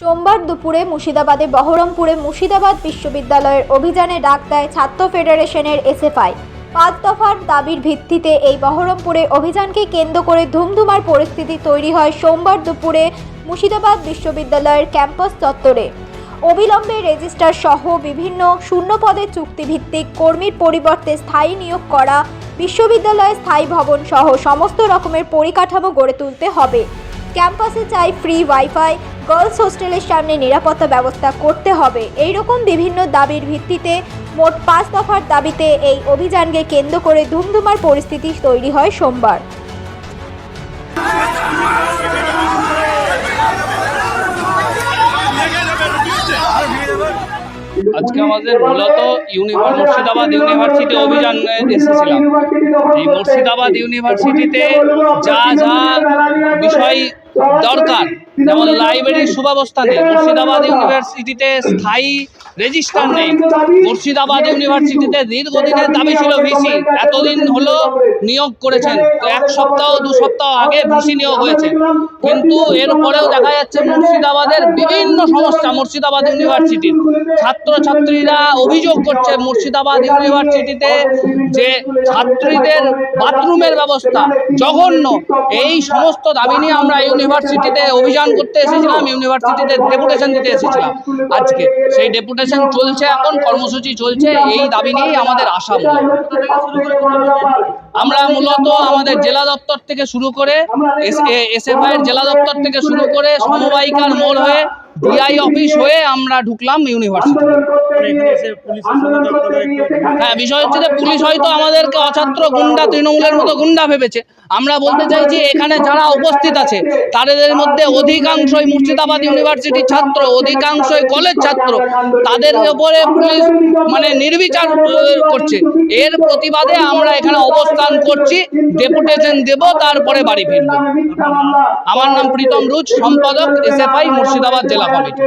সোমবার দুপুরে মুর্শিদাবাদে বহরমপুরে মুর্শিদাবাদ বিশ্ববিদ্যালয়ের অভিযানে ডাক দেয় ছাত্র ফেডারেশনের এসএফআই। পাঁচ দফার দাবির ভিত্তিতে এই বহরমপুরে অভিযানকে কেন্দ্র করে ধুমধুমার পরিস্থিতি তৈরি হয় সোমবার দুপুরে মুর্শিদাবাদ বিশ্ববিদ্যালয়ের ক্যাম্পাস চত্বরে। অবিলম্বে রেজিস্ট্রার সহ বিভিন্ন শূন্যপদে চুক্তিভিত্তিক কর্মীর পরিবর্তে স্থায়ী নিয়োগ করা বিশ্ববিদ্যালয়ের স্থায়ী ভবন সহ সমস্ত রকমের পরিকাঠামো গড়ে তুলতে হবে। ক্যাম্পাসে চাই ফ্রি ওয়াইফাই, গার্লস হোস্টেলের সামনে নিরাপত্তা ব্যবস্থা করতে হবে। এই রকম বিভিন্ন দাবির ভিত্তিতে মোট পাঁচ দফার দাবিতে এই অভিযানকে কেন্দ্র করে ধুমধুমার পরিস্থিতি তৈরি হয় সোমবার। আজকে আমাদের মূলত মুর্শিদাবাদ ইউনিভার্সিটি অভিযানে এসেছিলাম। এই মুর্শিদাবাদ ইউনিভার্সিটিতে যা যা বিষয় দরকার, যেমন লাইব্রেরির সুব্যবস্থা নেই, মুর্শিদাবাদ ইউনিভার্সিটিতে স্থায়ী রেজিস্টার নেই মুর্শিদাবাদ ইউনিভার্সিটিতে দীর্ঘদিনের দাবি ছিল ভিসি। এতদিন হলো নিয়োগ করেছেন। তো এক সপ্তাহ দু সপ্তাহ আগে ভিসি নিয়োগ হয়েছে। কিন্তু এরপরেও দেখা যাচ্ছে মুর্শিদাবাদের বিভিন্ন সমস্যা। মুর্শিদাবাদ ইউনিভার্সিটির ছাত্রছাত্রীরা অভিযোগ করছে মুর্শিদাবাদ ইউনিভার্সিটিতে যে ছাত্রীদের বাথরুমের ব্যবস্থা জঘন্য। এই সমস্ত দাবি নিয়ে আমরা ইউনিভার্সিটিতে অভিযান করতে এসেছিলাম। ইউনিভার্সিটিতে ডেপুটেশন দিতে এসেছিলাম আজকে। সেই ডেপুটেশন চলছে এখন কর্মসূচি চলছে এই দাবি নিয়েই আমাদের আশা আমরা মূলত আমাদের জেলা দপ্তর থেকে শুরু করে এসএফআই এর জেলা দপ্তর থেকে শুরু করে সমবায়িকার মোড় হয়ে ডিআই অফিস হয়ে আমরা ঢুকলাম ইউনিভার্সিটি হ্যাঁ বিষয় হচ্ছে যে পুলিশ হয়তো আমাদেরকে অছাত্র গুন্ডা তৃণমূলের মতো গুন্ডা ভেবেছে আমরা বলতে চাইছি এখানে যারা উপস্থিত আছে, তাদের মধ্যে অধিকাংশই মুর্শিদাবাদ ইউনিভার্সিটির ছাত্র, অধিকাংশই কলেজ ছাত্র। তাদের উপরে পুলিশ মানে নির্বিচার করছে। এর প্রতিবাদে আমরা এখানে অবস্থান করছি, ডেপুটেশন দেব, তারপরে বাড়ি ফিরব। আমার নাম প্রীতম রুজ, সম্পাদক এসএফআই, মুর্শিদাবাদ জেলা কমিটি।